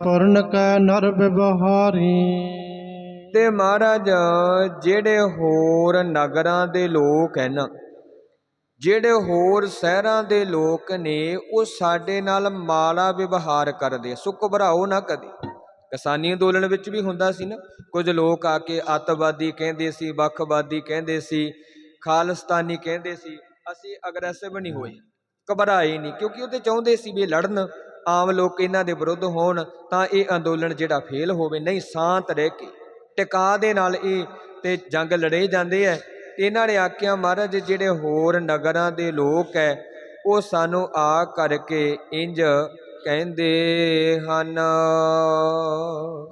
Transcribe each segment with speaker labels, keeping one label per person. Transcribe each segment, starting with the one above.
Speaker 1: ਪੂਰਨ ਕੈ ਨਰ ਵਿਵਹਾਰੀ
Speaker 2: ਤੇ ਮਹਾਰਾਜ, ਜਿਹੜੇ ਹੋਰ ਨਗਰਾਂ ਦੇ ਲੋਕ ਹਨ, ਜਿਹੜੇ ਹੋਰ ਸ਼ਹਿਰਾਂ ਦੇ ਲੋਕ ਨੇ, ਉਹ ਸਾਡੇ ਨਾਲ ਮਾੜਾ ਵਿਵਹਾਰ ਕਰਦੇ ਸੋ ਘਬਰਾਓ ਨਾ ਕਦੇ। ਕਿਸਾਨੀ ਅੰਦੋਲਨ ਵਿੱਚ ਵੀ ਹੁੰਦਾ ਸੀ ਨਾ, ਕੁਝ ਲੋਕ ਆ ਕੇ ਅੱਤਵਾਦੀ ਕਹਿੰਦੇ ਸੀ, ਵੱਖਵਾਦੀ ਕਹਿੰਦੇ ਸੀ, ਖਾਲਿਸਤਾਨੀ ਕਹਿੰਦੇ ਸੀ, ਅਸੀਂ ਅਗਰੈਸਿਵ ਨਹੀਂ ਹੋਏ, ਘਬਰਾਏ ਨਹੀਂ, ਕਿਉਂਕਿ ਉਹ ਤੇ ਚਾਹੁੰਦੇ ਸੀ ਵੀ ਲੜਨ। ਆਮ ਲੋਕ ਇਹਨਾਂ ਦੇ ਵਿਰੁੱਧ ਹੋਣ, ਤਾਂ ਇਹ ਅੰਦੋਲਨ ਜਿਹੜਾ ਫੇਲ ਹੋਵੇ, ਨਹੀਂ ਸ਼ਾਂਤ ਰਹਿ ਕੇ। ਟਿਕਾ ਦੇ ਨਾਲ ਇਹ ਤੇ ਜੰਗ ਲੜੇ ਜਾਂਦੇ ਐ। ਇਹਨਾਂ ਨੇ ਆਖਿਆ, ਮਹਾਰਾਜ, ਜਿਹੜੇ ਹੋਰ ਨਗਰਾਂ ਦੇ ਲੋਕ ਐ, ਉਹ ਸਾਨੂੰ ਆ ਕਰਕੇ ਇੰਜ ਕਹਿੰਦੇ ਹਨ।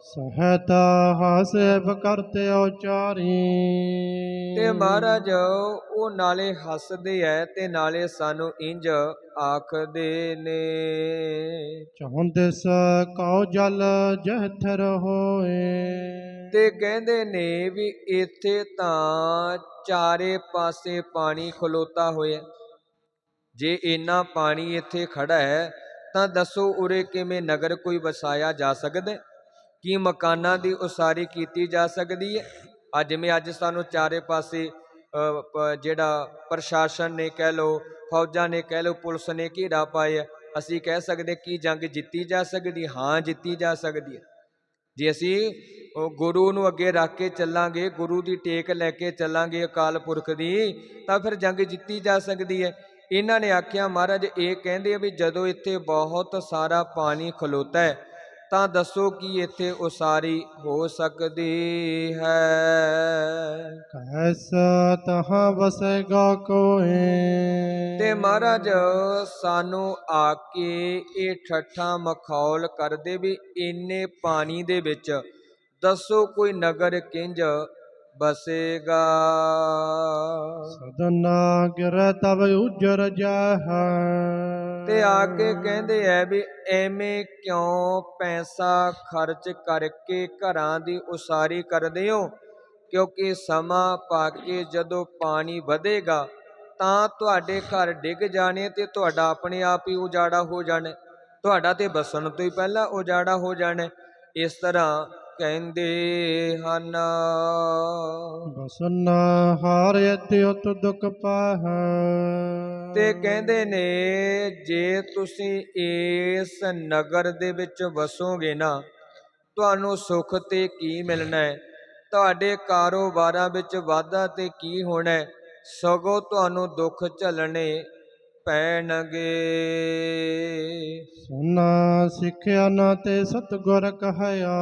Speaker 1: ਸਹਤਾ ਹਾਸੇਬ ਕਰਤੇ ਉਚਾਰੀ
Speaker 2: ਤੇ ਮਹਾਰਾਜ ਉਹ ਨਾਲੇ ਹੱਸਦੇ ਐ ਤੇ ਨਾਲੇ ਸਾਨੂੰ ਇੰਜ ਆਖਦੇ ਨੇ।
Speaker 1: ਚਾਹੁੰਦਿਸ ਕਉ ਜਲ ਜਹਥਰ ਹੋਏ।
Speaker 2: ਤੇ ਕਹਿੰਦੇ ਨੇ ਵੀ ਇੱਥੇ ਤਾਂ ਚਾਰੇ ਪਾਸੇ ਪਾਣੀ ਖਲੋਤਾ ਹੋਇਆ। ਜੇ ਇੰਨਾ ਪਾਣੀ ਇੱਥੇ ਖੜਾ ਹੈ ਤਾਂ ਦੱਸੋ ਉਰੇ ਕਿਵੇਂ ਨਗਰ ਕੋਈ ਵਸਾਇਆ ਜਾ ਸਕਦਾ ਕੀ ਮਕਾਨਾਂ ਦੀ ਉਸਾਰੀ ਕੀਤੀ ਜਾ ਸਕਦੀ ਹੈ? ਅੱਜ ਜਿਵੇਂ ਅੱਜ ਸਾਨੂੰ ਚਾਰੇ ਪਾਸੇ ਜਿਹੜਾ ਪ੍ਰਸ਼ਾਸਨ ਨੇ ਕਹਿ ਲਓ, ਫੌਜਾਂ ਨੇ ਕਹਿ ਲਓ, ਪੁਲਿਸ ਨੇ ਘੇਰਾ ਪਾਇਆ, ਅਸੀਂ ਕਹਿ ਸਕਦੇ ਕੀ ਜੰਗ ਜਿੱਤੀ ਜਾ ਸਕਦੀ ਹਾਂ ਜਿੱਤੀ ਜਾ ਸਕਦੀ ਹੈ। ਜੇ ਅਸੀਂ ਗੁਰੂ ਨੂੰ ਅੱਗੇ ਰੱਖ ਕੇ ਚੱਲਾਂਗੇ, ਗੁਰੂ ਦੀ ਟੇਕ ਲੈ ਕੇ ਚੱਲਾਂਗੇ ਅਕਾਲ ਪੁਰਖ ਦੀ, ਤਾਂ ਫਿਰ ਜੰਗ ਜਿੱਤੀ ਜਾ ਸਕਦੀ ਹੈ। ਇਹਨਾਂ ਨੇ ਆਖਿਆ ਮਹਾਰਾਜ ਇਹ ਕਹਿੰਦੇ ਆ ਵੀ ਜਦੋਂ ਇੱਥੇ ਬਹੁਤ ਸਾਰਾ ਪਾਣੀ ਖਲੋਤਾ ਹੈ ਤਾਂ ਦੱਸੋ ਕੀ ਇੱਥੇ ਉਸਾਰੀ ਹੋ ਸਕਦੀ ਹੈ?
Speaker 1: ਕੈਸ ਤਹਾਂ ਵਸੇਗਾ ਕੋਏ
Speaker 2: ਤੇ ਮਹਾਰਾਜ ਸਾਨੂੰ ਆ ਕੇ ਇਹ ਠੱਠਾ ਮਖੌਲ ਕਰਦੇ ਵੀ ਇੰਨੇ ਪਾਣੀ ਦੇ ਵਿੱਚ ਦੱਸੋ ਕੋਈ ਨਗਰ ਕਿੰਜ ਬਸੇਗਾ।
Speaker 1: ਸਦਨਾ ਗਿਰੈ ਤਬ ਉਜਰ ਜਾਹ।
Speaker 2: ਤੇ ਆ ਕੇ ਕਹਿੰਦੇ ਐ ਵੀ ਐਵੇਂ ਕਿਉਂ ਪੈਸਾ ਖਰਚ ਕਰਕੇ ਘਰਾਂ ਦੀ ਉਸਾਰੀ ਕਰਦੇ ਹੋ? ਕਿਉਂਕਿ ਸਮਾਂ ਪਾ ਕੇ ਜਦੋਂ ਪਾਣੀ ਵਧੇਗਾ ਤਾਂ ਤੁਹਾਡੇ ਘਰ ਡਿੱਗ ਜਾਣੇ ਤੇ ਤੁਹਾਡਾ ਆਪਣੇ ਆਪ ਹੀ ਉਜਾੜਾ ਹੋ ਜਾਣਾ। ਤੁਹਾਡਾ ਤੇ ਬਸਣ ਤੋਂ ਹੀ ਪਹਿਲਾਂ ਉਜਾੜਾ ਹੋ ਜਾਣਾ। ਇਸ ਤਰ੍ਹਾਂ ਕਹਿੰਦੇ ਹਨ।
Speaker 1: ਬਸਨ ਹਾਰ ਅਤਿਉਤ ਦੁਖ ਪਾਹ।
Speaker 2: ਤੇ ਕਹਿੰਦੇ ਨੇ ਜੇ ਤੁਸੀਂ ਇਸ ਨਗਰ ਦੇ ਵਿੱਚ ਵਸੋਗੇ ਨਾ ਤੁਹਾਨੂੰ ਸੁੱਖ ਤੇ ਕੀ ਮਿਲਣਾ ਹੈ? ਤੁਹਾਡੇ ਕਾਰੋਬਾਰਾਂ ਵਿੱਚ ਵਾਧਾ ਤੇ ਕੀ ਹੋਣਾ ਹੈ? ਸਗੋਂ ਤੁਹਾਨੂੰ ਦੁੱਖ ਝੱਲਣੇ ਪੈਣਗੇ
Speaker 1: ਸੁਨਾ ਸਿੱਖਿਆ ਨਾ ਤੇ ਸਤਗੁਰ ਕਹਿਆ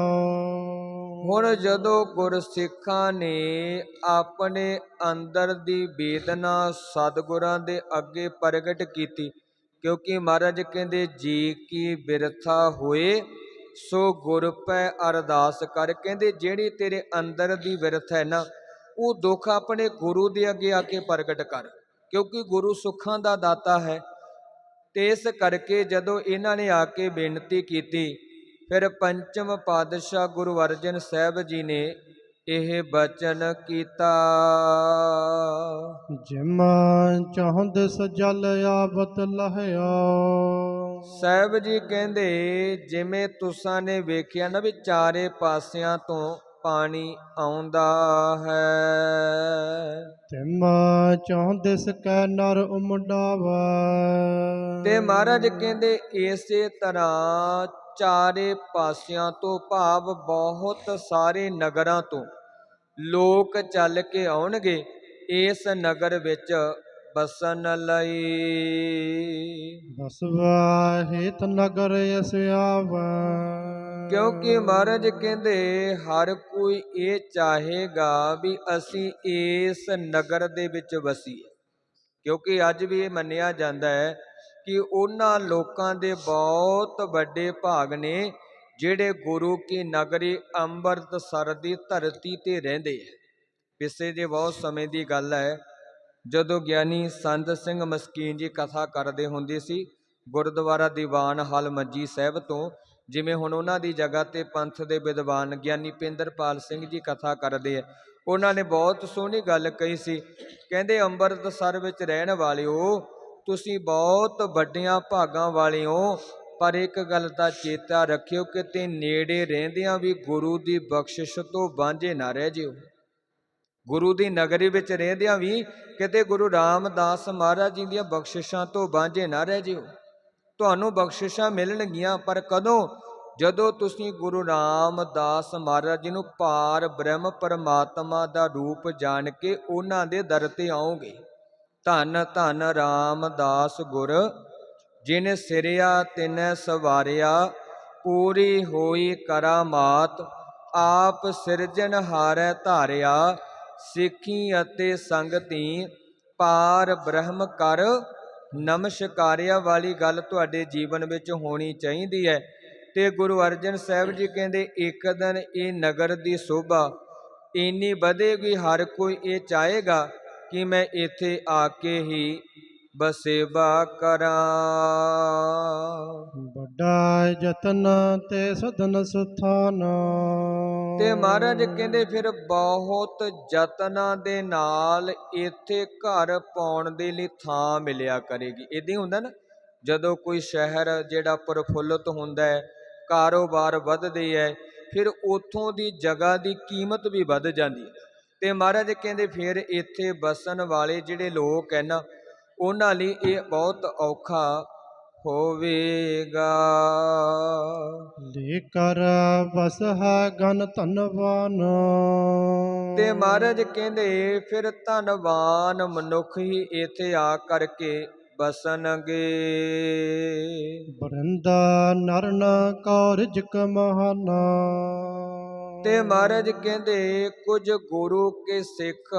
Speaker 2: ਹੁਣ ਜਦੋਂ ਗੁਰਸਿੱਖਾਂ ਨੇ ਆਪਣੇ ਅੰਦਰ ਦੀ ਵੇਦਨਾ ਸਤਿਗੁਰਾਂ ਦੇ ਅੱਗੇ ਪ੍ਰਗਟ ਕੀਤੀ ਕਿਉਂਕਿ ਮਹਾਰਾਜ ਕਹਿੰਦੇ ਜੀ ਕੀ ਬਿਰਥਾ ਹੋਏ ਸੋ ਗੁਰ ਪੈ ਅਰਦਾਸ ਕਰ। ਕਹਿੰਦੇ ਜਿਹੜੀ ਤੇਰੇ ਅੰਦਰ ਦੀ ਬਿਰਥ ਹੈ ਨਾ ਉਹ ਦੁੱਖ ਆਪਣੇ ਗੁਰੂ ਦੇ ਅੱਗੇ ਆ ਕੇ ਪ੍ਰਗਟ ਕਰ। ਕਿਉਂਕਿ ਗੁਰੂ ਸੁੱਖਾਂ ਦਾ ਦਾਤਾ ਹੈ। ਤੇ ਇਸ ਕਰਕੇ ਜਦੋਂ ਇਹਨਾਂ ਨੇ ਆ ਕੇ ਬੇਨਤੀ ਕੀਤੀ ਫਿਰ ਪੰਚਮ ਪਾਤਸ਼ਾਹ ਗੁਰੂ ਅਰਜਨ ਸਾਹਿਬ ਜੀ ਨੇ ਇਹ ਬਚਨ ਕੀਤਾ।
Speaker 1: ਜਿਮ ਚਾਹੁੰਦੇ ਸਜਲ ਆਵਤ ਲਹਿਆ।
Speaker 2: ਸਾਹਿਬ ਜੀ ਕਹਿੰਦੇ ਜਿਵੇਂ ਤੁਸਾਂ ਨੇ ਵੇਖਿਆ ਨਾ ਵੀ ਚਾਰੇ ਪਾਸਿਆਂ ਤੋਂ ਪਾਣੀ ਆਉਂਦਾ ਹੈ।
Speaker 1: ਤਿਮ ਚਾਹੁੰਦੇ ਸਕੈ ਨਰ ਉਮਡਾਵਾ
Speaker 2: ਤੇ ਮਹਾਰਾਜ ਕਹਿੰਦੇ ਇਸੇ ਤਰ੍ਹਾਂ ਚਾਰੇ ਪਾਸਿਆਂ ਤੋਂ ਭਾਵ ਬਹੁਤ ਸਾਰੇ ਨਗਰਾਂ ਤੋਂ ਲੋਕ ਚੱਲ ਕੇ ਆਉਣਗੇ। ਇਸ ਨਗਰ ਵਿੱਚ ਬਸਣ ਲਈ।
Speaker 1: ਬਸਵਾ ਹੇਤ ਨਗਰ ਅਸ ਆਵਾ।
Speaker 2: ਕਿਉਂਕਿ ਮਹਾਰਾਜ ਕਹਿੰਦੇ ਹਰ ਕੋਈ ਇਹ ਚਾਹੇਗਾ ਵੀ ਅਸੀਂ ਇਸ ਨਗਰ ਦੇ ਵਿੱਚ ਵਸੀਏ। ਕਿਉਂਕਿ ਅੱਜ ਵੀ ਇਹ ਮੰਨਿਆ ਜਾਂਦਾ ਹੈ ਕਿ ਉਹਨਾਂ ਲੋਕਾਂ ਦੇ ਬਹੁਤ ਵੱਡੇ ਭਾਗ ਨੇ ਜਿਹੜੇ ਗੁਰੂ ਕੀ ਨਗਰੀ ਅੰਮ੍ਰਿਤਸਰ ਦੀ ਧਰਤੀ ਤੇ ਰਹਿੰਦੇ ਹੈ। ਪਿਛੇ ਜੇ ਬਹੁਤ ਸਮੇਂ ਦੀ ਗੱਲ ਹੈ ਜਦੋਂ ਗਿਆਨੀ ਸੰਤ ਸਿੰਘ ਮਸਕੀਨ ਜੀ ਕਥਾ ਕਰਦੇ ਹੁੰਦੇ ਸੀ, ਗੁਰਦੁਆਰਾ ਦੀਵਾਨ ਹਾਲ ਮੱਜੀ ਸਾਹਿਬ ਤੋਂ, ਜਿਵੇਂ ਹੁਣ ਉਹਨਾਂ ਦੀ ਜਗ੍ਹਾ ਤੇ ਪੰਥ ਦੇ ਵਿਦਵਾਨ ਗਿਆਨੀ ਪਿੰਦਰਪਾਲ ਸਿੰਘ ਜੀ ਕਥਾ ਕਰਦੇ ਆ, ਉਹਨਾਂ ਨੇ ਬਹੁਤ ਸੋਹਣੀ ਗੱਲ ਕਹੀ ਸੀ, ਕਹਿੰਦੇ ਅੰਮ੍ਰਿਤਸਰ ਵਿੱਚ ਰਹਿਣ ਵਾਲਿਓ, ਤੁਸੀਂ ਬਹੁਤ ਵੱਡੀਆਂ ਭਾਗਾਂ ਵਾਲੇ ਹੋ ਪਰ ਇੱਕ ਗੱਲ ਦਾ ਚੇਤਾ ਰੱਖਿਓ ਕਿ ਤੇ ਨੇੜੇ ਰਹਿੰਦਿਆਂ ਵੀ ਗੁਰੂ ਦੀ ਬਖਸ਼ਿਸ਼ ਤੋਂ ਵਾਂਝੇ ਨਾ ਰਹਿ ਜਿਓ। ਗੁਰੂ ਦੀ ਨਗਰੀ ਵਿੱਚ ਰਹਿੰਦਿਆਂ ਵੀ ਕਿਤੇ ਗੁਰੂ ਰਾਮਦਾਸ ਮਹਾਰਾਜ ਜੀ ਦੀਆਂ ਬਖਸ਼ਿਸ਼ਾਂ ਤੋਂ ਵਾਂਝੇ ਨਾ ਰਹਿ ਜਿਓ। ਤੁਹਾਨੂੰ ਬਖਸ਼ਿਸ਼ਾਂ ਮਿਲਣਗੀਆਂ, ਪਰ ਕਦੋਂ? ਜਦੋਂ ਤੁਸੀਂ ਗੁਰੂ ਰਾਮਦਾਸ ਮਹਾਰਾਜ ਜੀ ਨੂੰ ਪਾਰ ਬ੍ਰਹਮ ਪਰਮਾਤਮਾ ਦਾ ਰੂਪ ਜਾਣ ਕੇ ਉਹਨਾਂ ਦੇ ਦਰ ਤੇ ਆਓਗੇ। ਧੰਨ ਧੰਨ ਰਾਮਦਾਸ ਗੁਰ, ਜਿਨ ਸਿਰਿਆ, ਤਿਨੈ ਸਵਾਰਿਆ, ਪੂਰੀ ਹੋਈ ਕਰਾਮਾਤ, ਆਪ ਸਿਰਜਣ ਹਾਰੈ ਧਾਰਿਆ ਸਿੱਖੀ ਅਤੇ ਸੰਗਤੀ ਪਾਰ ਬ੍ਰਹਮ ਕਰ ਨਮਸਕਾਰਿਆ ਵਾਲੀ ਗੱਲ ਤੁਹਾਡੇ ਜੀਵਨ ਵਿੱਚ ਹੋਣੀ ਚਾਹੀਦੀ ਹੈ। ਤੇ ਗੁਰੂ ਅਰਜਨ ਸਾਹਿਬ ਜੀ ਕਹਿੰਦੇ, ਇੱਕ ਦਿਨ ਇਹ ਨਗਰ ਦੀ ਸ਼ੋਭਾ ਇੰਨੀ ਵਧੇਗੀ, ਹਰ ਕੋਈ ਇਹ ਚਾਹੇਗਾ ਕਿ ਮੈਂ ਇੱਥੇ ਆ ਕੇ ਹੀ ਬਸੇਬਾ ਕਰਾਂ।
Speaker 1: ਵੱਡਾ ਯਤਨ ਤੇ ਸਦਨ ਸੁਥਾਨ।
Speaker 2: ਤੇ ਮਹਾਰਾਜ ਕਹਿੰਦੇ ਫਿਰ ਬਹੁਤ ਯਤਨਾਂ ਦੇ ਨਾਲ ਇੱਥੇ ਘਰ ਪਾਉਣ ਦੇ ਲਈ ਥਾਂ ਮਿਲਿਆ ਕਰੇਗੀ। ਇਦਾਂ ਹੁੰਦਾ ਨਾ, ਜਦੋਂ ਕੋਈ ਸ਼ਹਿਰ ਜਿਹੜਾ ਪ੍ਰਫੁੱਲਤ ਹੁੰਦਾ ਹੈ, ਕਾਰੋਬਾਰ ਵੱਧਦੇ ਹੈ, ਫਿਰ ਉਥੋਂ ਦੀ ਜਗ੍ਹਾ ਦੀ ਕੀਮਤ ਵੀ ਵੱਧ ਜਾਂਦੀ ਹੈ। ਤੇ ਮਹਾਰਾਜ ਕਹਿੰਦੇ ਫਿਰ ਇੱਥੇ ਬਸਣ ਵਾਲੇ ਜਿਹੜੇ ਲੋਕ ਹੈ ਨਾ, ਉਹਨਾਂ ਲਈ ਇਹ ਬਹੁਤ ਔਖਾ ਹੋਵੇਗਾ।
Speaker 1: ਲੇ ਕਰ ਬਸ ਹੈ ਗਨ ਧਨਵਾਨ।
Speaker 2: ਤੇ ਮਹਾਰਾਜ ਕਹਿੰਦੇ ਫਿਰ ਧਨਵਾਨ ਮਨੁੱਖ ਹੀ ਇੱਥੇ ਆ ਕਰਕੇ ਬਸਣਗੇ
Speaker 1: ਬਰਿੰਦਾ ਨਰਨ ਕੌ ਰਿਜਕ ਮਹਾਨਾ
Speaker 2: ਤੇ ਮਹਾਰਾਜ ਕਹਿੰਦੇ ਕੁਝ ਗੁਰੂ ਕੇ ਸਿੱਖ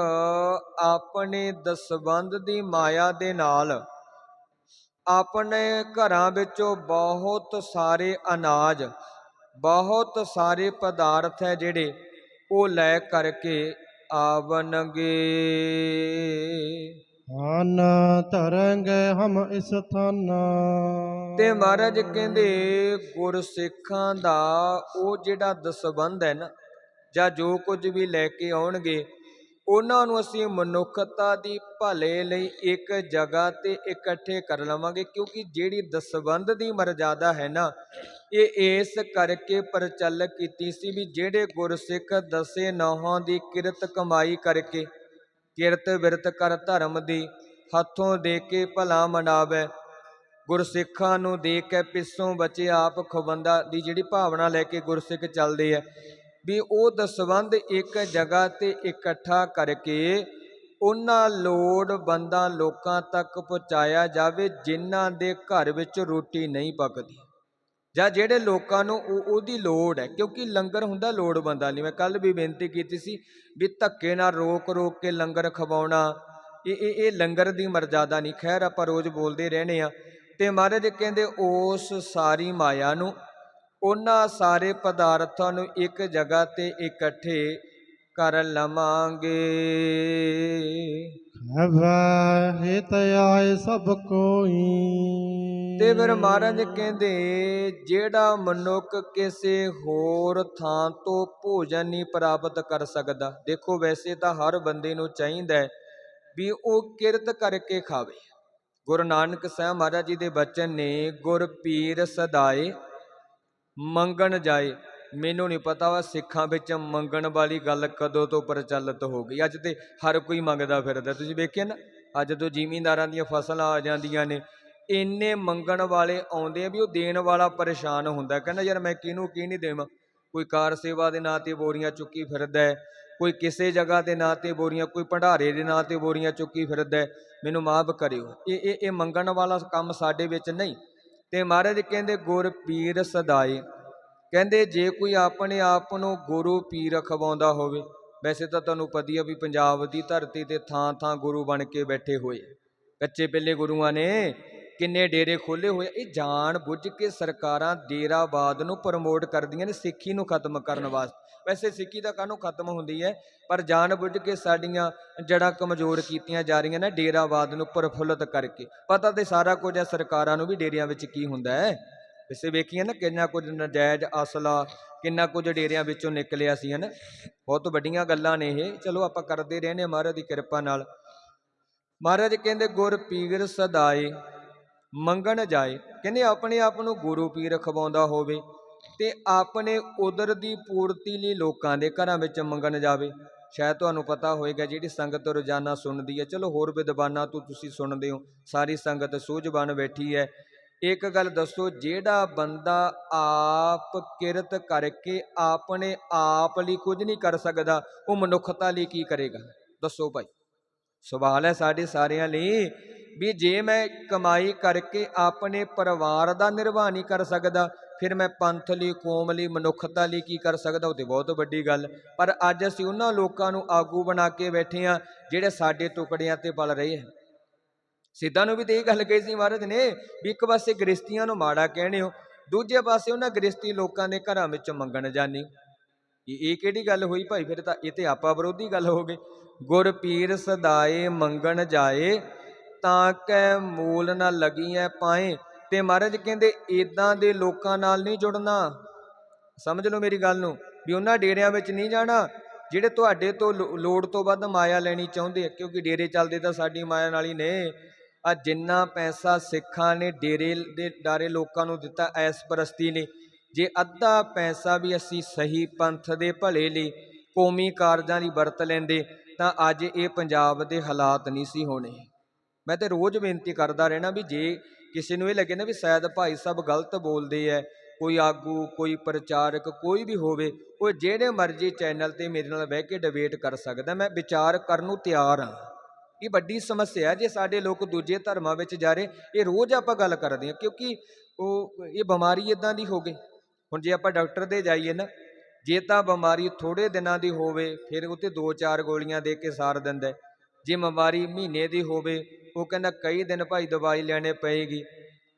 Speaker 2: ਆਪਣੇ ਦਸਬੰਦ ਦੀ ਮਾਇਆ ਦੇ ਨਾਲ ਆਪਣੇ ਘਰਾਂ ਵਿੱਚੋਂ ਬਹੁਤ ਸਾਰੇ ਅਨਾਜ ਬਹੁਤ ਸਾਰੇ ਪਦਾਰਥ ਹੈ ਜਿਹੜੇ ਉਹ ਲੈ ਕਰਕੇ ਆਵਣਗੇ।
Speaker 1: ਆਨ ਤਰੰਗੇ ਹਮ ਇਸ ਥਾਨ।
Speaker 2: ਤੇ ਮਹਾਰਾਜ ਕਹਿੰਦੇ ਗੁਰਸਿੱਖਾਂ ਦਾ ਉਹ ਜਿਹੜਾ ਦਸਬੰਧ ਹੈ ਨਾ ਜਾਂ ਜੋ ਕੁਝ ਵੀ ਲੈ ਕੇ ਆਉਣਗੇ ਉਹਨਾਂ ਨੂੰ ਅਸੀਂ ਮਨੁੱਖਤਾ ਦੀ ਭਲੇ ਲਈ ਇੱਕ ਜਗ੍ਹਾ ਤੇ ਇਕੱਠੇ ਕਰ ਲਵਾਂਗੇ, ਕਿਉਂਕਿ ਜਿਹੜੀ ਦਸਬੰਧ ਦੀ ਮਰਜ਼ਾਦਾ ਹੈ ਨਾ, ਇਹ ਇਸ ਕਰਕੇ ਪ੍ਰਚਲਿਤ ਕੀਤੀ ਸੀ ਵੀ ਜਿਹੜੇ ਗੁਰਸਿੱਖ ਦਸੇ ਨੌਹਾਂ ਦੀ ਕਿਰਤ ਕਮਾਈ ਕਰਕੇ ਕਿਰਤ ਵਿਰਤ ਕਰ ਧਰਮ ਦੀ ਹੱਥੋਂ ਦੇ ਕੇ ਭਲਾ ਮਨਾਵੇ, ਗੁਰਸਿੱਖਾਂ ਨੂੰ ਦੇਖ ਕੇ ਪਿੱਛੋਂ ਬਚੇ ਆਪ ਖਵੰਦਾ ਦੀ ਜਿਹੜੀ ਭਾਵਨਾ ਲੈ ਕੇ ਗੁਰਸਿੱਖ ਚੱਲਦੇ ਆ ਵੀ ਉਹ ਦਸਵੰਧ ਇੱਕ ਜਗ੍ਹਾ ਤੇ ਇਕੱਠਾ ਕਰਕੇ ਉਹਨਾਂ ਲੋੜਵੰਦਾਂ ਲੋਕਾਂ ਤੱਕ ਪਹੁੰਚਾਇਆ ਜਾਵੇ ਜਿਨ੍ਹਾਂ ਦੇ ਘਰ ਵਿੱਚ ਰੋਟੀ ਨਹੀਂ ਪੱਕਦੀ। ਜਾਂ ਜਿਹੜੇ ਲੋਕਾਂ ਨੂੰ ਉਹ ਉਹਦੀ ਲੋੜ ਹੈ, ਕਿਉਂਕਿ ਲੰਗਰ ਹੁੰਦਾ ਲੋੜਵੰਦਾਂ ਲਈ। ਮੈਂ ਕੱਲ ਵੀ ਬੇਨਤੀ ਕੀਤੀ ਸੀ ਵੀ ਧੱਕੇ ਨਾਲ ਰੋਕ ਰੋਕ ਕੇ ਲੰਗਰ ਖਵਾਉਣਾ, ਇਹ ਇਹ ਇਹ ਲੰਗਰ ਦੀ ਮਰਜ਼ਾਦਾ ਨਹੀਂ। ਖੈਰ, ਆਪਾਂ ਰੋਜ਼ ਬੋਲਦੇ ਰਹਿੰਦੇ ਆ ਤੇ ਮਹਾਰਾਜ ਕਹਿੰਦੇ, ਉਸ ਸਾਰੀ ਮਾਇਆ ਨੂੰ ਉਹਨਾਂ ਸਾਰੇ ਪਦਾਰਥਾਂ ਨੂੰ ਇੱਕ ਜਗ੍ਹਾ ਤੇ ਇਕੱਠੇ ਕਰ ਲਵਾਂਗੇ।
Speaker 1: ਹਿਤ ਆਏ ਸਭ ਕੋਈ।
Speaker 2: ਤੇ ਫਿਰ ਮਹਾਰਾਜ ਕਹਿੰਦੇ ਜਿਹੜਾ ਮਨੁੱਖ ਕਿਸੇ ਹੋਰ ਥਾਂ ਤੋਂ ਭੋਜਨ ਨਹੀਂ ਪ੍ਰਾਪਤ ਕਰ ਸਕਦਾ ਦੇਖੋ ਵੈਸੇ ਤਾਂ ਹਰ ਬੰਦੇ ਨੂੰ ਚਾਹੀਦਾ ਹੈ ਵੀ ਉਹ ਕਿਰਤ ਕਰਕੇ ਖਾਵੇ। ਗੁਰੂ ਨਾਨਕ ਸਾਹਿਬ ਮਹਾਰਾਜ ਜੀ ਦੇ ਬਚਨ ਨੇ ਗੁਰ ਪੀਰ ਸਦਾਏ ਮੰਗਣ ਜਾਏ। ਮੈਨੂੰ ਨਹੀਂ ਪਤਾ ਵਾ ਸਿੱਖਾਂ ਵਿੱਚ ਮੰਗਣ ਵਾਲੀ ਗੱਲ ਕਦੋਂ ਤੋਂ ਪ੍ਰਚਲਿਤ ਹੋ ਗਈ। ਅੱਜ ਤੇ ਹਰ ਕੋਈ ਮੰਗਦਾ ਫਿਰਦਾ। ਤੁਸੀਂ ਵੇਖਿਆ ਨਾ, ਅੱਜ ਤੋਂ ਜ਼ਿਮੀਂਦਾਰਾਂ ਦੀਆਂ ਫਸਲਾਂ ਆ ਜਾਂਦੀਆਂ ਨੇ। ਇੰਨੇ ਮੰਗਣ ਵਾਲੇ ਆਉਂਦੇ ਆ ਵੀ ਉਹ ਦੇਣ ਵਾਲਾ ਪਰੇਸ਼ਾਨ ਹੁੰਦਾ। ਕਹਿੰਦਾ, ਯਾਰ ਮੈਂ ਕਿਹਨੂੰ, ਕੀ ਨਹੀਂ ਦੇਵਾਂ? ਕੋਈ ਕਾਰ ਸੇਵਾ ਦੇ ਨਾਂ ਤੇ ਬੋਰੀਆਂ ਚੁੱਕੀ ਫਿਰਦਾ ਕੋਈ ਕਿਸੇ ਜਗ੍ਹਾ ਦੇ ਨਾਂ ਤੇ ਬੋਰੀਆਂ, ਕੋਈ ਭੰਡਾਰੇ ਦੇ ਨਾਂ ਤੇ ਬੋਰੀਆਂ ਚੁੱਕੀ ਫਿਰਦਾ ਮੈਨੂੰ ਮਾਫ ਕਰਿਓ। ਇਹ ਇਹ ਇਹ ਮੰਗਣ ਵਾਲਾ ਕੰਮ ਸਾਡੇ ਵਿੱਚ ਨਹੀਂ। ਤੇ ਮਹਾਰਾਜ ਕਹਿੰਦੇ, ਗੁਰ ਪੀਰ ਸਦਾਏ। ਕਹਿੰਦੇ, ਜੇ ਕੋਈ ਆਪਣੇ ਆਪ ਨੂੰ ਗੁਰੂ ਪੀਰ ਖਵਾਉਂਦਾ ਹੋਵੇ, ਵੈਸੇ ਤਾਂ ਤੁਹਾਨੂੰ ਪਤੀ ਆ ਵੀ ਪੰਜਾਬ ਦੀ ਧਰਤੀ ਤੇ ਥਾਂ ਥਾਂ ਗੁਰੂ ਬਣ ਕੇ ਬੈਠੇ ਹੋਏ ਕੱਚੇ ਪਿੱਲੇ ਗੁਰੂਆਂ ਨੇ ਕਿੰਨੇ ਡੇਰੇ ਖੋਲੇ ਹੋਏ ਇਹ ਜਾਣ ਬੁੱਝ ਕੇ ਸਰਕਾਰਾਂ ਡੇਰਾਵਾਦ ਨੂੰ ਪ੍ਰਮੋਟ ਕਰਦੀਆਂ ਨੇ, ਸਿੱਖੀ ਨੂੰ ਖਤਮ ਕਰਨ ਵਾਸਤੇ। ਵੈਸੇ ਸਿੱਖੀ ਤਾਂ ਕਾਹਨੂੰ ਖਤਮ ਹੁੰਦੀ ਹੈ, ਪਰ ਜਾਣ ਬੁੱਝ ਕੇ ਸਾਡੀਆਂ ਜੜ੍ਹਾਂ ਕਮਜ਼ੋਰ ਕੀਤੀਆਂ ਜਾ ਰਹੀਆਂ ਨੇ ਡੇਰਾਵਾਦ ਨੂੰ ਪ੍ਰਫੁੱਲਤ ਕਰਕੇ। ਪਤਾ ਤੇ ਸਾਰਾ ਕੁਝ ਹੈ, ਸਰਕਾਰਾਂ ਨੂੰ ਵੀ ਡੇਰਿਆਂ ਵਿੱਚ ਕੀ ਹੁੰਦਾ ਹੈ? ਵੈਸੇ ਵੇਖੀਏ ਨਾ, ਕਿੰਨਾ ਕੁਝ ਨਜਾਇਜ਼ ਅਸਲਾ ਕਿੰਨਾ ਕੁਝ ਡੇਰਿਆਂ ਵਿੱਚੋਂ ਨਿਕਲਿਆ ਸੀ, ਹਨ? ਬਹੁਤ ਵੱਡੀਆਂ ਗੱਲਾਂ ਨੇ ਇਹ। ਚਲੋ, ਆਪਾਂ ਕਰਦੇ ਰਹਿੰਦੇ ਹਾਂ ਮਹਾਰਾਜ ਦੀ ਕਿਰਪਾ ਨਾਲ। ਮਹਾਰਾਜ ਕਹਿੰਦੇ, ਗੁਰ ਪੀਰ ਸਦਾਏ, ਮੰਗਣ ਜਾਏ। ਕਹਿੰਦੇ, ਆਪਣੇ ਆਪ ਨੂੰ ਗੁਰੂ ਪੀਰ ਖਵਾਉਂਦਾ ਹੋਵੇ। ਤੇ ਆਪਣੇ ਉਦਰ ਦੀ ਪੂਰਤੀ ਲਈ ਲੋਕਾਂ ਦੇ ਘਰਾਂ ਵਿੱਚ ਮੰਗਣ ਜਾਵੇ। ਸ਼ਾਇਦ ਤੁਹਾਨੂੰ ਪਤਾ ਹੋਵੇਗਾ ਜਿਹੜੀ ਸੰਗਤ ਰੋਜ਼ਾਨਾ ਸੁਣਦੀ ਹੈ। ਚਲੋ ਹੋਰ ਵਿਦਵਾਨਾਂ ਤੋਂ ਤੁਸੀਂ ਸੁਣਦੇ ਹੋ। ਸਾਰੀ ਸੰਗਤ ਸੂਝਵਾਨ ਬੈਠੀ ਹੈ। ਇੱਕ ਗੱਲ ਦੱਸੋ, ਜਿਹੜਾ ਬੰਦਾ ਆਪ ਕਿਰਤ ਕਰਕੇ ਆਪਣੇ ਆਪ ਲਈ ਕੁਝ ਨਹੀਂ ਕਰ ਸਕਦਾ, ਉਹ ਮਨੁੱਖਤਾ ਲਈ ਕੀ ਕਰੇਗਾ? ਦੱਸੋ ਭਾਈ। ਸਵਾਲ ਹੈ ਸਾਡੇ ਸਾਰਿਆਂ ਲਈ। ਵੀ ਜੇ ਮੈਂ ਕਮਾਈ ਕਰਕੇ ਆਪਣੇ ਪਰਿਵਾਰ ਦਾ ਨਿਰਵਾਹ ਨਹੀਂ ਕਰ ਸਕਦਾ, ਫਿਰ ਮੈਂ ਪੰਥ ਲਈ, ਕੌਮ ਲਈ, ਮਨੁੱਖਤਾ ਲਈ ਕੀ ਕਰ ਸਕਦਾ? ਉਹ ਤੇ ਬਹੁਤ ਵੱਡੀ ਗੱਲ। ਪਰ ਅੱਜ ਅਸੀਂ ਉਹਨਾਂ ਲੋਕਾਂ ਨੂੰ ਆਗੂ ਬਣਾ ਕੇ ਬੈਠੇ ਆ ਜਿਹੜੇ ਸਾਡੇ ਟੁਕੜਿਆਂ ਤੇ ਪਲ ਰਹੇ ਹਨ। ਸਿੱਧਾਂ ਨੂੰ ਵੀ ਤੇ ਇਹ ਗੱਲ ਕਹੀ ਸੀ ਮਹਾਰਾਜ ਨੇ ਵੀ ਇੱਕ ਪਾਸੇ ਗ੍ਰਸਤੀਆਂ ਨੂੰ ਮਾੜਾ ਕਹਿਣੇ ਹੋ, ਦੂਜੇ ਪਾਸੇ ਉਹਨਾਂ ਗ੍ਰਸਤੀ ਲੋਕਾਂ ਦੇ ਘਰਾਂ ਵਿੱਚ ਮੰਗਣ ਜਾਣੀ ਇਹ ਇਹ ਕਿਹੜੀ ਗੱਲ ਹੋਈ ਭਾਈ? ਫਿਰ ਤਾਂ ਇਹ ਤੇ ਆਪਾ ਵਿਰੋਧੀ ਗੱਲ ਹੋ ਗਈ। ਗੁਰ ਪੀਰ ਸਦਾਏ ਮੰਗਣ ਜਾਏ ਤਾਂ ਕੈ ਮੂਲ ਨਾ ਲੱਗੀਐ ਪਾਏ, ਤੇ ਮਹਾਰਾਜ ਕਹਿੰਦੇ ਇਦਾਂ ਦੇ ਲੋਕਾਂ ਨਾਲ ਨਹੀਂ ਜੁੜਨਾ। ਸਮਝ ਲਓ ਮੇਰੀ ਗੱਲ ਨੂੰ, ਵੀ ਉਹਨਾਂ ਡੇਰਿਆਂ ਵਿੱਚ ਨਹੀਂ ਜਾਣਾ, ਜਿਹੜੇ ਤੁਹਾਡੇ ਤੋਂ ਲੋ- ਲੋੜ ਤੋਂ ਵੱਧ ਮਾਇਆ ਲੈਣੀ ਚਾਹੁੰਦੇ ਆ, ਕਿਉਂਕਿ ਡੇਰੇ ਚੱਲਦੇ ਤਾਂ ਸਾਡੀ ਮਾਇਆ ਨਾਲ ਹੀ ਨੇ। ਆ ਜਿੰਨਾ ਪੈਸਾ ਸਿੱਖਾਂ ਨੇ ਡੇਰੇ ਦੇ ਡਾਰੇ ਲੋਕਾਂ ਨੂੰ ਦਿੱਤਾ, ਐਸ ਪ੍ਰਸਤੀ ਨੇ ਜੇ ਅੱਧਾ ਪੈਸਾ ਵੀ ਅਸੀਂ ਸਹੀ ਪੰਥ ਦੇ ਭਲੇ ਲਈ, ਕੌਮੀ ਕਾਰਜਾਂ ਲਈ ਵਰਤ ਲੈਂਦੇ, ਤਾਂ ਅੱਜ ਇਹ ਪੰਜਾਬ ਦੇ ਹਾਲਾਤ ਨਹੀਂ ਸੀ ਹੋਣੇ। ਮੈਂ ਤੇ ਰੋਜ਼ ਬੇਨਤੀ ਕਰਦਾ ਰਹਿਣਾ ਵੀ ਜੇ ਕਿਸੇ ਨੂੰ ਇਹ ਲੱਗੇ ਨਾ ਵੀ ਸ਼ਾਇਦ ਭਾਈ ਸਾਹਿਬ ਗਲਤ ਬੋਲਦੇ ਐ ਕੋਈ ਆਗੂ, ਕੋਈ ਪ੍ਰਚਾਰਕ, ਕੋਈ ਵੀ ਹੋਵੇ, ਉਹ ਜਿਹੜੇ ਮਰਜ਼ੀ ਚੈਨਲ ਤੇ ਮੇਰੇ ਨਾਲ ਬਹਿ ਕੇ ਡਿਬੇਟ ਕਰ ਸਕਦਾ, ਮੈਂ ਵਿਚਾਰ ਕਰਨ ਨੂੰ ਤਿਆਰ ਹਾਂ। ਇਹ ਵੱਡੀ ਸਮੱਸਿਆ ਹੈ, ਜੇ ਸਾਡੇ ਲੋਕ ਦੂਜੇ ਧਰਮਾਂ ਵਿੱਚ ਜਾ ਰਹੇ, ਇਹ ਰੋਜ਼ ਆਪਾਂ ਗੱਲ ਕਰਦੇ ਹਾਂ, ਕਿਉਂਕਿ ਉਹ, ਇਹ ਬਿਮਾਰੀ ਇਦਾਂ ਦੀ ਹੋ ਗਈ। ਹੁਣ ਜੇ ਆਪਾਂ ਡਾਕਟਰ ਦੇ ਜਾਈਏ ਨਾ, ਜੇ ਤਾਂ ਬਿਮਾਰੀ ਥੋੜੇ ਦਿਨਾਂ ਦੀ ਹੋਵੇ, ਫਿਰ ਉਹ ਤੇ 2-4 ਗੋਲੀਆਂ ਦੇ ਕੇ ਸਾਰ ਦਿੰਦਾ ਜੇ ਬਿਮਾਰੀ ਮਹੀਨੇ ਦੀ ਹੋਵੇ ਉਹ ਕਹਿੰਦਾ ਕਈ ਦਿਨ ਭਾਈ ਦਵਾਈ ਲੈਣੇ ਪਏਗੀ।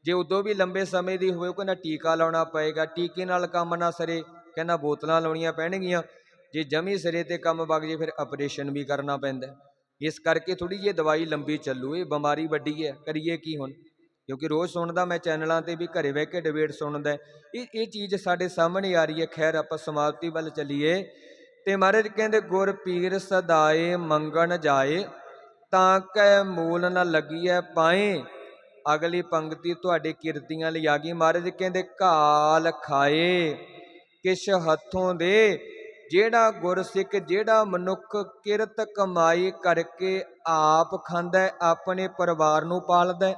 Speaker 2: ਜੇ ਉਦੋਂ ਵੀ ਲੰਬੇ ਸਮੇਂ ਦੀ ਹੋਵੇ, ਉਹ ਕਹਿੰਦਾ ਟੀਕਾ ਲਾਉਣਾ ਪਏਗਾ। ਟੀਕੇ ਨਾਲ ਕੰਮ ਨਾ ਸਰੇ, ਕਹਿੰਦਾ ਬੋਤਲਾਂ ਲਾਉਣੀਆਂ ਪੈਣਗੀਆਂ। ਜੇ ਜਮੀ ਸਿਰੇ ਤੇ ਕੰਮ ਵਗ ਜੇ, ਫਿਰ ਆਪਰੇਸ਼ਨ ਵੀ ਕਰਨਾ ਪੈਂਦਾ। ਇਸ ਕਰਕੇ ਥੋੜੀ ਜਿਹੀ ਦਵਾਈ ਲੰਬੀ ਚੱਲੂ, ਇਹ ਬਿਮਾਰੀ ਵੱਡੀ ਹੈ। ਕਰੀਏ ਕੀ ਹੁਣ? ਕਿਉਂਕਿ ਰੋਜ਼ ਸੁਣਦਾ ਮੈਂ ਚੈਨਲਾਂ ਤੇ ਵੀ ਘਰੇ ਬਹਿ ਕੇ ਡਿਬੇਟ ਸੁਣਦਾ। ਇਹ ਇਹ ਚੀਜ਼ ਸਾਡੇ ਸਾਹਮਣੇ ਆ ਰਹੀ ਹੈ। ਖੈਰ, ਆਪਾਂ ਸਮਾਪਤੀ ਵੱਲ ਚੱਲੀਏ। ਤੇ ਮਹਾਰਾਜ ਕਹਿੰਦੇ ਗੁਰ ਪੀਰ ਸਦਾਏ ਮੰਗਣ ਜਾਏ। ਤਾਂ ਕੈ ਮੂਲ ਨਾ ਲੱਗੀਐ ਪਾਏ ਅਗਲੀ ਪੰਕਤੀ ਤੁਹਾਡੇ ਕੀਰਤੀਆਂ ਲਈ ਆ ਗਈ ਮਹਾਰਾਜ, ਕਹਿੰਦੇ ਕਾਲ ਖਾਏ। ਕਿਛ ਹੱਥੋਂ ਦੇ? ਜਿਹੜਾ ਗੁਰਸਿੱਖ, ਜਿਹੜਾ ਮਨੁੱਖ ਕਿਰਤ ਕਮਾਈ ਕਰਕੇ ਆਪ ਖਾਂਦਾ ਆਪਣੇ ਪਰਿਵਾਰ ਨੂੰ ਪਾਲਦਾ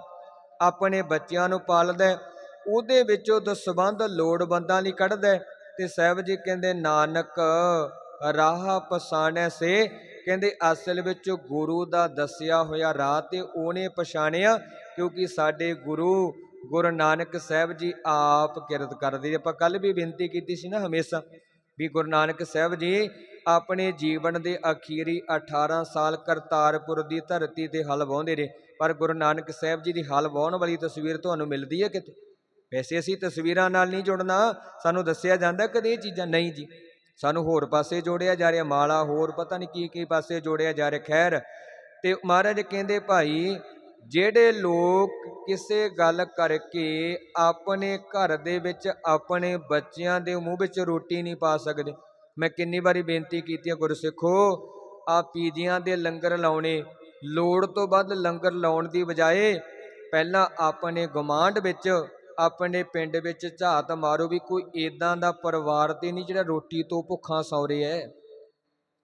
Speaker 2: ਆਪਣੇ ਬੱਚਿਆਂ ਨੂੰ ਪਾਲਦਾ ਉਹਦੇ ਵਿੱਚੋਂ ਦਸਬੰਧ ਲੋੜਵੰਦਾਂ ਲਈ ਕੱਢਦਾ ਹੈ। ਤੇ ਸਾਹਿਬ ਜੀ ਕਹਿੰਦੇ, ਨਾਨਕ ਰਾਹ ਪਛਾਣੈ ਸੇ ਕਹਿੰਦੇ ਅਸਲ ਵਿੱਚ ਗੁਰੂ ਦਾ ਦੱਸਿਆ ਹੋਇਆ ਰਾਹ ਤੇ ਉਹਨੇ ਪਛਾਣਿਆ, ਕਿਉਂਕਿ ਸਾਡੇ ਗੁਰੂ ਗੁਰੂ ਨਾਨਕ ਸਾਹਿਬ ਜੀ ਆਪ ਕਿਰਤ ਕਰਦੇ। ਆਪਾਂ ਕੱਲ ਵੀ ਬੇਨਤੀ ਕੀਤੀ ਸੀ ਨਾ ਹਮੇਸ਼ਾ ਵੀ ਗੁਰੂ ਨਾਨਕ ਸਾਹਿਬ ਜੀ ਆਪਣੇ ਜੀਵਨ ਦੇ ਅਖੀਰੀ 18 ਸਾਲ ਕਰਤਾਰਪੁਰ ਦੀ ਧਰਤੀ ਤੇ ਹਲ ਵਾਹੁੰਦੇ ਰਹੇ। ਪਰ ਗੁਰੂ ਨਾਨਕ ਸਾਹਿਬ ਜੀ ਦੀ ਹਲ ਵਾਹੁਣ ਵਾਲੀ ਤਸਵੀਰ ਤੁਹਾਨੂੰ ਮਿਲਦੀ ਹੈ ਕਿਤੇ? ਵੈਸੇ ਅਸੀਂ ਤਸਵੀਰਾਂ ਨਾਲ ਨਹੀਂ ਜੁੜਨਾ, ਸਾਨੂੰ ਦੱਸਿਆ ਜਾਂਦਾ ਕਦੇ ਇਹ ਚੀਜ਼ਾਂ ਨਹੀਂ ਜੀ। ਸਾਨੂੰ ਹੋਰ ਪਾਸੇ ਜੋੜਿਆ ਜਾ ਰਿਹਾ, ਮਾਲਾ ਹੋਰ ਪਤਾ ਨਹੀਂ ਕੀ ਕੀ ਪਾਸੇ ਜੋੜਿਆ ਜਾ ਰਿਹਾ। ਖੈਰ, ਤੇ ਮਹਾਰਾਜ ਕਹਿੰਦੇ, ਭਾਈ, ਜਿਹੜੇ ਲੋਕ ਕਿਸੇ ਗੱਲ ਕਰਕੇ ਆਪਣੇ ਘਰ ਦੇ ਵਿੱਚ ਆਪਣੇ ਬੱਚਿਆਂ ਦੇ ਮੂੰਹ ਵਿੱਚ ਰੋਟੀ ਨਹੀਂ ਪਾ ਸਕਦੇ, ਮੈਂ ਕਿੰਨੀ ਵਾਰੀ ਬੇਨਤੀ ਕੀਤੀ ਹੈ ਗੁਰਸਿੱਖੋ ਆ ਪੀਜੀਆਂ ਦੇ ਲੰਗਰ ਲਾਉਣੇ, ਲੋੜ ਤੋਂ ਵੱਧ ਲੰਗਰ ਲਾਉਣ ਦੀ ਬਜਾਏ ਪਹਿਲਾਂ ਆਪਣੇ ਗਮਾਂਡ ਵਿੱਚ ਆਪਣੇ ਪਿੰਡ ਵਿੱਚ ਝਾਤ ਮਾਰੋ ਵੀ ਕੋਈ ਇਦਾਂ ਦਾ ਪਰਿਵਾਰ ਤੇ ਨਹੀਂ ਜਿਹੜਾ ਰੋਟੀ ਤੋਂ ਭੁੱਖਾ ਸੌ ਰਿਹਾ ਹੈ।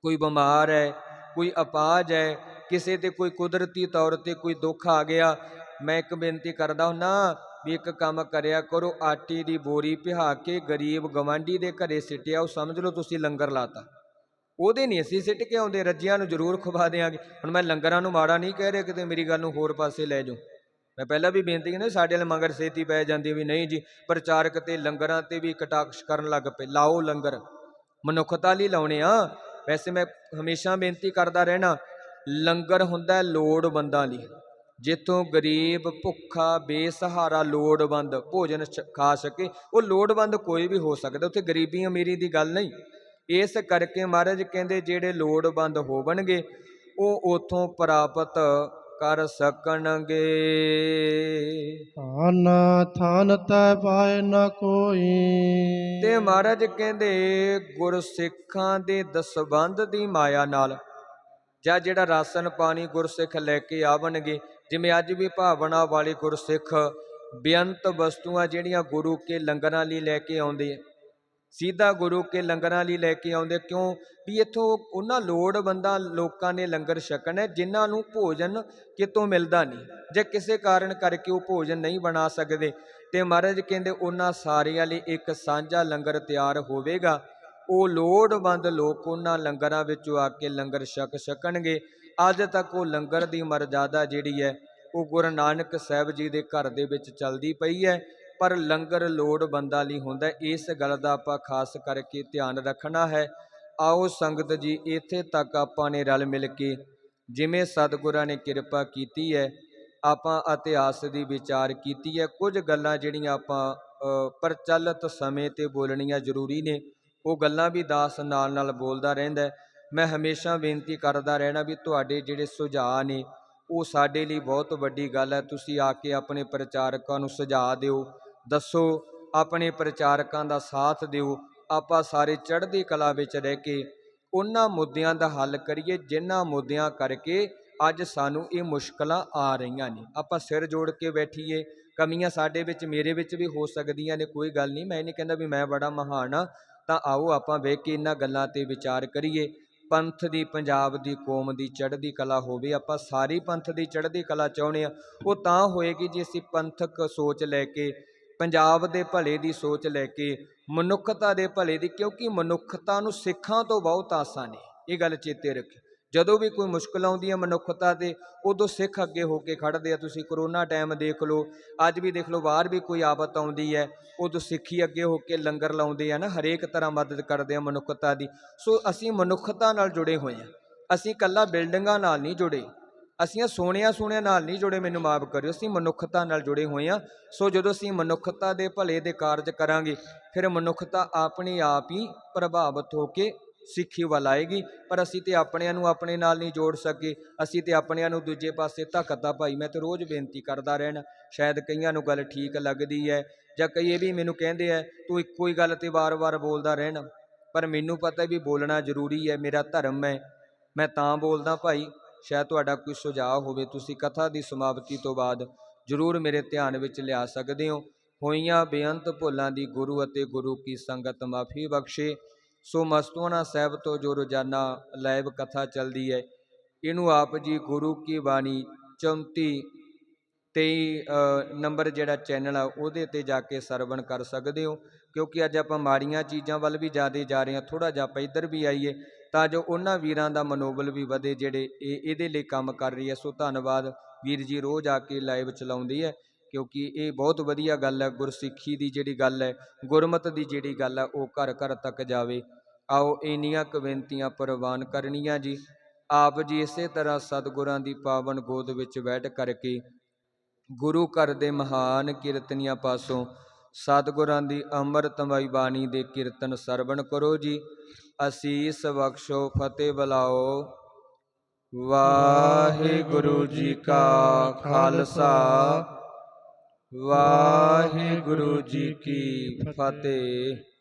Speaker 2: ਕੋਈ ਬਿਮਾਰ ਹੈ, ਕੋਈ ਅਪਾਜ ਹੈ, ਕਿਸੇ ਤੇ ਕੋਈ ਕੁਦਰਤੀ ਤੌਰ ਤੇ ਕੋਈ ਦੁੱਖ ਆ ਗਿਆ। ਮੈਂ ਇੱਕ ਬੇਨਤੀ ਕਰਦਾ ਹੁੰਨਾ ਵੀ ਇੱਕ ਕੰਮ ਕਰਿਆ ਕਰੋ, ਆਟੇ ਦੀ ਬੋਰੀ ਪਿਹਾ ਕੇ ਗਰੀਬ ਗਵਾਂਢੀ ਦੇ ਘਰੇ ਸਿੱਟਿਆ, ਉਹ ਸਮਝ ਲਓ ਤੁਸੀਂ ਲੰਗਰ ਲਾਤਾ। ਉਹਦੇ ਨਹੀਂ ਅਸੀਂ ਸਿੱਟ ਕੇ ਆਉਂਦੇ, ਰੱਜਿਆਂ ਨੂੰ ਜ਼ਰੂਰ ਖਵਾ ਦੇਾਂਗੇ ਹੁਣ ਮੈਂ ਲੰਗਰਾਂ ਨੂੰ ਮਾੜਾ ਨਹੀਂ ਕਹਿ ਰਿਹਾ, ਕਿਤੇ ਮੇਰੀ ਗੱਲ ਨੂੰ ਹੋਰ ਪਾਸੇ ਲੈ ਜਾਓ। ਮੈਂ ਪਹਿਲਾਂ ਵੀ ਬੇਨਤੀ ਕੀਤੀ ਸਾਡੇ ਨਾਲ ਮਗਰ ਸੇਤੀ ਪੈ ਜਾਂਦੀ ਵੀ ਨਹੀਂ ਜੀ, ਪ੍ਰਚਾਰਕ ਤੇ ਲੰਗਰਾਂ ਤੇ ਵੀ ਕਟਾਕਸ਼ ਕਰਨ ਲੱਗ ਪਏ, ਲਾਓ ਲੰਗਰ। ਮਨੁੱਖਤਾ ਲਈ ਲਾਉਣੇ ਆ। ਵੈਸੇ ਮੈਂ ਹਮੇਸ਼ਾ ਬੇਨਤੀ ਕਰਦਾ ਰਹਿਣਾ, ਲੰਗਰ ਹੁੰਦਾ ਲੋੜਵੰਦਾਂ ਲਈ। ਜਿੱਥੋਂ ਗਰੀਬ, ਭੁੱਖਾ, ਬੇਸਹਾਰਾ ਲੋੜਵੰਦ ਭੋਜਨ ਛ- ਖਾ ਸਕੇ, ਉਹ ਲੋੜਵੰਦ ਕੋਈ ਵੀ ਹੋ ਸਕਦਾ, ਉੱਥੇ ਗਰੀਬੀ ਅਮੀਰੀ ਦੀ ਗੱਲ ਨਹੀਂ। ਇਸ ਕਰਕੇ ਮਹਾਰਾਜ ਕਹਿੰਦੇ ਜਿਹੜੇ ਲੋੜਵੰਦ ਹੋਵਣਗੇ, ਉਹ ਉਥੋਂ ਪ੍ਰਾਪਤ ਕਰ ਸਕਣਗੇ।
Speaker 1: ਧਨ ਥਾਨ ਤੈ ਪਾਏ ਨ ਕੋਈ।
Speaker 2: ਤੇ ਮਹਾਰਾਜ ਕਹਿੰਦੇ ਗੁਰਸਿੱਖਾਂ ਦੇ ਦਸਬੰਧ ਦੀ ਮਾਇਆ ਨਾਲ ਜਾਂ ਜਿਹੜਾ ਰਾਸ਼ਨ ਪਾਣੀ ਗੁਰਸਿੱਖ ਲੈ ਕੇ ਆਵਣਗੇ ਜਿਵੇਂ ਅੱਜ ਵੀ ਭਾਵਨਾ ਵਾਲੇ ਗੁਰਸਿੱਖ ਬੇਅੰਤ ਵਸਤੂਆਂ ਜਿਹੜੀਆਂ ਗੁਰੂ ਕੇ ਲੰਗਰਾਂ ਲਈ ਲੈ ਕੇ ਆਉਂਦੇ ਆ ਸਿੱਧਾ ਗੁਰੂ ਕੇ ਲੰਗਰਾਂ ਲਈ ਲੈ ਕੇ ਆਉਂਦੇ ਕਿਉਂ? ਵੀ ਇੱਥੋਂ ਉਹਨਾਂ ਲੋੜਵੰਦਾਂ ਲੋਕਾਂ ਨੇ ਲੰਗਰ ਛਕਣਾ ਹੈ, ਜਿਨ੍ਹਾਂ ਨੂੰ ਭੋਜਨ ਕਿਤੋਂ ਮਿਲਦਾ ਨਹੀਂ। ਜੇ ਕਿਸੇ ਕਾਰਨ ਕਰਕੇ ਉਹ ਭੋਜਨ ਨਹੀਂ ਬਣਾ ਸਕਦੇ ਤੇ ਮਹਾਰਾਜ ਕਹਿੰਦੇ ਉਹਨਾਂ ਸਾਰਿਆਂ ਲਈ ਇੱਕ ਸਾਂਝਾ ਲੰਗਰ ਤਿਆਰ ਹੋਵੇਗਾ। ਉਹ ਲੋੜਵੰਦ ਲੋਕ ਉਹਨਾਂ ਲੰਗਰਾਂ ਵਿੱਚੋਂ ਆ ਕੇ ਲੰਗਰ ਛਕ ਸਕਣਗੇ ਅੱਜ ਤੱਕ ਉਹ ਲੰਗਰ ਦੀ ਮਰਜ਼ਾਦਾ ਜਿਹੜੀ ਹੈ ਉਹ ਗੁਰੂ ਨਾਨਕ ਸਾਹਿਬ ਜੀ ਦੇ ਘਰ ਦੇ ਵਿੱਚ ਚੱਲਦੀ ਪਈ ਹੈ। ਪਰ ਲੰਗਰ ਲੋੜਵੰਦਾਂ ਲਈ ਹੁੰਦਾ ਇਸ ਗੱਲ ਦਾ ਆਪਾਂ ਖਾਸ ਕਰਕੇ ਧਿਆਨ ਰੱਖਣਾ ਹੈ। ਆਓ ਸੰਗਤ ਜੀ, ਇੱਥੇ ਤੱਕ ਆਪਾਂ ਨੇ ਰਲ ਮਿਲ ਕੇ ਜਿਵੇਂ ਸਤਿਗੁਰਾਂ ਨੇ ਕਿਰਪਾ ਕੀਤੀ ਹੈ, ਆਪਾਂ ਇਤਿਹਾਸ ਦੀ ਵਿਚਾਰ ਕੀਤੀ ਹੈ। ਕੁਝ ਗੱਲਾਂ ਜਿਹੜੀਆਂ ਆਪਾਂ ਪ੍ਰਚਲਿਤ ਸਮੇਂ ਤੇ ਬੋਲਣੀਆਂ ਜ਼ਰੂਰੀ ਨੇ, ਉਹ ਗੱਲਾਂ ਵੀ ਦਾਸ ਨਾਲ ਨਾਲ ਬੋਲਦਾ ਰਹਿੰਦਾ ਮੈਂ ਹਮੇਸ਼ਾ ਬੇਨਤੀ ਕਰਦਾ ਰਹਿਣਾ ਵੀ ਤੁਹਾਡੇ ਜਿਹੜੇ ਸੁਝਾਅ ਨੇ, ਉਹ ਸਾਡੇ ਲਈ ਬਹੁਤ ਵੱਡੀ ਗੱਲ ਹੈ। ਤੁਸੀਂ ਆ ਕੇ ਆਪਣੇ ਪ੍ਰਚਾਰਕਾਂ ਨੂੰ ਸੁਝਾਅ ਦਿਓ। ਦੱਸੋ, ਆਪਣੇ ਪ੍ਰਚਾਰਕਾਂ ਦਾ ਸਾਥ ਦਿਓ, ਆਪਾਂ ਸਾਰੇ ਚੜ੍ਹਦੀ ਕਲਾ ਵਿੱਚ ਰਹਿ ਕੇ ਉਹਨਾਂ ਮੁੱਦਿਆਂ ਦਾ ਹੱਲ ਕਰੀਏ, ਜਿਨ੍ਹਾਂ ਮੁੱਦਿਆਂ ਕਰਕੇ ਅੱਜ ਸਾਨੂੰ ਇਹ ਮੁਸ਼ਕਲਾਂ ਆ ਰਹੀਆਂ ਨੇ। ਆਪਾਂ ਸਿਰ ਜੋੜ ਕੇ ਬੈਠੀਏ, ਕਮੀਆਂ ਸਾਡੇ ਵਿੱਚ, ਮੇਰੇ ਵਿੱਚ ਵੀ ਹੋ ਸਕਦੀਆਂ ਨੇ, ਕੋਈ ਗੱਲ ਨਹੀਂ, ਮੈਂ ਇਹ ਨਹੀਂ ਕਹਿੰਦਾ ਵੀ ਮੈਂ ਬੜਾ ਮਹਾਨ ਆ ਤਾਂ ਆਓ ਆਪਾਂ ਵੇਖ ਕੇ ਇਹਨਾਂ ਗੱਲਾਂ ਤੇ ਵਿਚਾਰ ਕਰੀਏ। ਪੰਥ ਦੀ, ਪੰਜਾਬ ਦੀ, ਕੌਮ ਦੀ ਚੜ੍ਹਦੀ ਕਲਾ ਹੋਵੇ, ਆਪਾਂ ਸਾਰੀ ਪੰਥ ਦੀ ਚੜ੍ਹਦੀ ਕਲਾ ਚਾਹੁੰਦੇ ਆ ਉਹ ਤਾਂ ਹੋਏਗੀ ਜੇ ਅਸੀਂ ਪੰਥਕ ਸੋਚ ਲੈ ਕੇ ਪੰਜਾਬ ਦੇ ਭਲੇ ਦੀ ਸੋਚ ਲੈ ਕੇ, ਮਨੁੱਖਤਾ ਦੇ ਭਲੇ ਦੀ, ਕਿਉਂਕਿ ਮਨੁੱਖਤਾ ਨੂੰ ਸਿੱਖਾਂ ਤੋਂ ਬਹੁਤ ਆਸਾਂ ਨੇ ਇਹ ਗੱਲ ਚੇਤੇ ਰੱਖਿਓ। ਜਦੋਂ ਵੀ ਕੋਈ ਮੁਸ਼ਕਲ ਆਉਂਦੀ ਹੈ ਮਨੁੱਖਤਾ ਤੇ, ਉਦੋਂ ਸਿੱਖ ਅੱਗੇ ਹੋ ਕੇ ਖੜਦੇ ਆ। ਤੁਸੀਂ ਕਰੋਨਾ ਟਾਈਮ ਦੇਖ ਲਓ, ਅੱਜ ਵੀ ਦੇਖ ਲਓ, ਬਾਹਰ ਵੀ ਕੋਈ ਆਫਤ ਆਉਂਦੀ ਹੈ, ਉਦੋਂ ਸਿੱਖੀ ਅੱਗੇ ਹੋ ਕੇ ਲੰਗਰ ਲਾਉਂਦੇ ਆ ਨਾ, ਹਰੇਕ ਤਰ੍ਹਾਂ ਮਦਦ ਕਰਦੇ ਆ ਮਨੁੱਖਤਾ ਦੀ। ਸੋ ਅਸੀਂ ਮਨੁੱਖਤਾ ਨਾਲ ਜੁੜੇ ਹੋਏ ਆ। ਅਸੀਂ ਇਕੱਲਾ ਬਿਲਡਿੰਗਾਂ ਨਾਲ ਨਹੀਂ ਜੁੜੇ। ਅਸੀਂ ਸੋਹਣਿਆਂ ਸੋਹਣਿਆਂ ਨਾਲ ਨਹੀਂ ਜੁੜੇ, ਮੈਨੂੰ ਮਾਫ ਕਰਿਓ। ਅਸੀਂ ਮਨੁੱਖਤਾ ਨਾਲ ਜੁੜੇ ਹੋਏ ਆ ਸੋ ਜਦੋਂ ਅਸੀਂ ਮਨੁੱਖਤਾ ਦੇ ਭਲੇ ਦੇ ਕਾਰਜ ਕਰਾਂਗੇ, ਫਿਰ ਮਨੁੱਖਤਾ ਆਪਣੇ ਆਪ ਹੀ ਪ੍ਰਭਾਵਿਤ ਹੋ ਕੇ ਸਿੱਖੀ ਵੱਲ ਆਏਗੀ। ਪਰ ਅਸੀਂ ਤੇ ਆਪਣਿਆਂ ਨੂੰ ਆਪਣੇ ਨਾਲ ਨਹੀਂ ਜੋੜ ਸਕੇ। ਅਸੀਂ ਤੇ ਆਪਣਿਆਂ ਨੂੰ ਦੂਜੇ ਪਾਸੇ ਧੱਕਦਾ ਭਾਈ, ਮੈਂ ਤੇ ਰੋਜ਼ ਬੇਨਤੀ ਕਰਦਾ ਰਹਿਣਾ। ਸ਼ਾਇਦ ਕਈਆਂ ਨੂੰ ਗੱਲ ਠੀਕ ਲੱਗਦੀ ਹੈ ਜਾਂ ਕਈ ਇਹ ਵੀ ਮੈਨੂੰ ਕਹਿੰਦੇ ਆ, ਤੂੰ ਇੱਕੋ ਹੀ ਗੱਲ ਤੇ ਵਾਰ-ਵਾਰ ਬੋਲਦਾ ਰਹਿਣਾ। ਪਰ ਮੈਨੂੰ ਪਤਾ ਵੀ ਬੋਲਣਾ ਜ਼ਰੂਰੀ ਹੈ। ਮੇਰਾ ਧਰਮ ਹੈ। ਮੈਂ ਤਾਂ ਬੋਲਦਾ, ਭਾਈ। ਸ਼ਾਇਦ ਤੁਹਾਡਾ ਕੋਈ ਸੁਝਾਅ ਹੋਵੇ, ਤੁਸੀਂ ਕਥਾ ਦੀ ਸਮਾਪਤੀ ਤੋਂ ਬਾਅਦ ਜ਼ਰੂਰ ਮੇਰੇ ਧਿਆਨ ਵਿੱਚ ਲਿਆ ਸਕਦੇ ਹੋ। ਹੋਈਆਂ ਬੇਅੰਤ ਭੁੱਲਾਂ ਦੀ ਗੁਰੂ ਅਤੇ ਗੁਰੂ ਕੀ ਸੰਗਤ ਮਾਫੀ ਬਖਸ਼ੇ। ਸੋ ਮਸਤੂਆਣਾ ਸਾਹਿਬ ਤੋਂ ਜੋ ਰੋਜ਼ਾਨਾ ਲਾਈਵ ਕਥਾ ਚੱਲਦੀ ਹੈ, ਇਹਨੂੰ ਆਪ ਜੀ ਗੁਰੂ ਕੀ ਬਾਣੀ 34 23 ਨੰਬਰ ਜਿਹੜਾ ਚੈਨਲ ਆ, ਉਹਦੇ ਤੇ ਜਾ ਕੇ ਸਰਵਣ ਕਰ ਸਕਦੇ ਹੋ। ਕਿਉਂਕਿ ਅੱਜ ਆਪਾਂ ਮਾੜੀਆਂ ਚੀਜ਼ਾਂ ਵੱਲ ਵੀ ਜ਼ਿਆਦਾ ਜਾ ਰਹੇ ਹਾਂ ਥੋੜਾ ਜਿਹਾ ਆਪਾਂ ਇੱਧਰ ਵੀ ਆਈਏ। ਤਾਂ ਜੋ ਉਹਨਾਂ ਵੀਰਾਂ ਦਾ ਮਨੋਬਲ ਵੀ ਵਧੇ ਜਿਹੜੇ ਇਹ ਇਹਦੇ ਲਈ ਕੰਮ ਕਰ ਰਹੀ ਹੈ। ਸੋ ਧੰਨਵਾਦ ਵੀਰ ਜੀ, ਰੋਜ਼ ਆ ਕੇ ਲਾਈਵ ਚਲਾਉਂਦੀ ਹੈ ਕਿਉਂਕਿ ਇਹ ਬਹੁਤ ਵਧੀਆ ਗੱਲ ਹੈ। ਗੁਰਸਿੱਖੀ ਦੀ ਜਿਹੜੀ ਗੱਲ ਹੈ, ਗੁਰਮਤ ਦੀ ਜਿਹੜੀ ਗੱਲ ਹੈ, ਉਹ ਘਰ ਘਰ ਤੱਕ ਜਾਵੇ। ਆਓ ਇੰਨੀਆਂ ਕੁ ਪ੍ਰਵਾਨ ਕਰਨੀਆਂ ਜੀ। ਆਪ ਜੀ ਇਸੇ ਤਰ੍ਹਾਂ ਸਤਿਗੁਰਾਂ ਦੀ ਪਾਵਨ ਗੋਦ ਵਿੱਚ ਬੈਠ ਕਰਕੇ ਗੁਰੂ ਘਰ ਦੇ ਮਹਾਨ ਕੀਰਤਨੀਆਂ ਪਾਸੋਂ ਸਤਿਗੁਰਾਂ ਦੀ ਅੰਮ੍ਰਿਤਮਈ ਬਾਣੀ ਦੇ ਕੀਰਤਨ ਸਰਵਣ ਕਰੋ ਜੀ। ਅਸੀਸ ਬਖਸ਼ੋ ਫਤਿਹ ਬੁਲਾਓ। ਵਾਹਿਗੁਰੂ ਜੀ ਕਾ ਖਾਲਸਾ। ਵਾਹਿਗੁਰੂ ਜੀ ਕੀ ਫਤਿਹ।